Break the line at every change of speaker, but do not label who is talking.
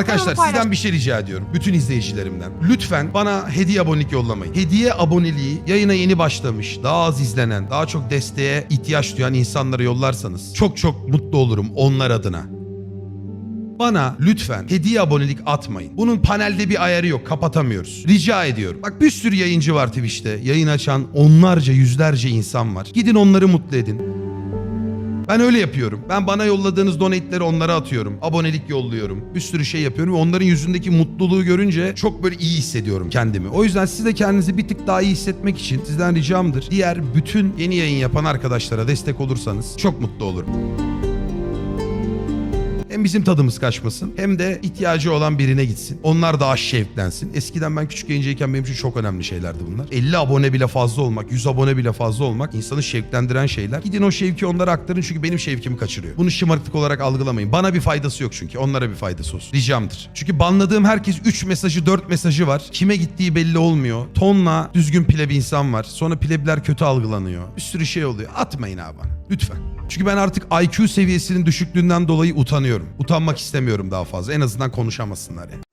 Arkadaşlar
paylaş.
sizden bir şey rica ediyorum. Bütün izleyicilerimden. Lütfen bana hediye abonelik yollamayın. Hediye aboneliği yayına yeni başlamış, daha az izlenen, daha çok desteğe ihtiyaç duyan insanlara yollarsanız çok çok mutlu olurum onlar adına. Bana lütfen hediye abonelik atmayın. Bunun panelde bir ayarı yok. Kapatamıyoruz. Rica ediyorum. Bak bir sürü yayıncı var Twitch'te. Yayın açan onlarca yüzlerce insan var. Gidin onları mutlu edin. Ben öyle yapıyorum. Ben bana yolladığınız donate'leri onlara atıyorum. Abonelik yolluyorum. Bir sürü şey yapıyorum ve onların yüzündeki mutluluğu görünce çok böyle iyi hissediyorum kendimi. O yüzden siz de kendinizi bir tık daha iyi hissetmek için sizden ricamdır. Diğer bütün yeni yayın yapan arkadaşlara destek olursanız çok mutlu olurum. Hem bizim tadımız kaçmasın hem de ihtiyacı olan birine gitsin. Onlar daha şevklensin. Eskiden ben küçük yayıncıyken benim için çok önemli şeylerdi bunlar. 50 abone bile fazla olmak, 100 abone bile fazla olmak insanı şevklendiren şeyler. Gidin o şevki onlara aktarın çünkü benim şevkimi kaçırıyor. Bunu şımarıklık olarak algılamayın. Bana bir faydası yok çünkü. Onlara bir faydası olsun. Ricamdır. Çünkü banladığım herkes 3 mesajı 4 mesajı var. Kime gittiği belli olmuyor. Tonla düzgün pleb insan var. Sonra plebler kötü algılanıyor. Bir sürü şey oluyor. Atmayın abi bana. Lütfen. Çünkü ben artık IQ seviyesinin düşüklüğünden dolayı utanıyorum. Utanmak istemiyorum daha fazla. En azından konuşamasınlar yani.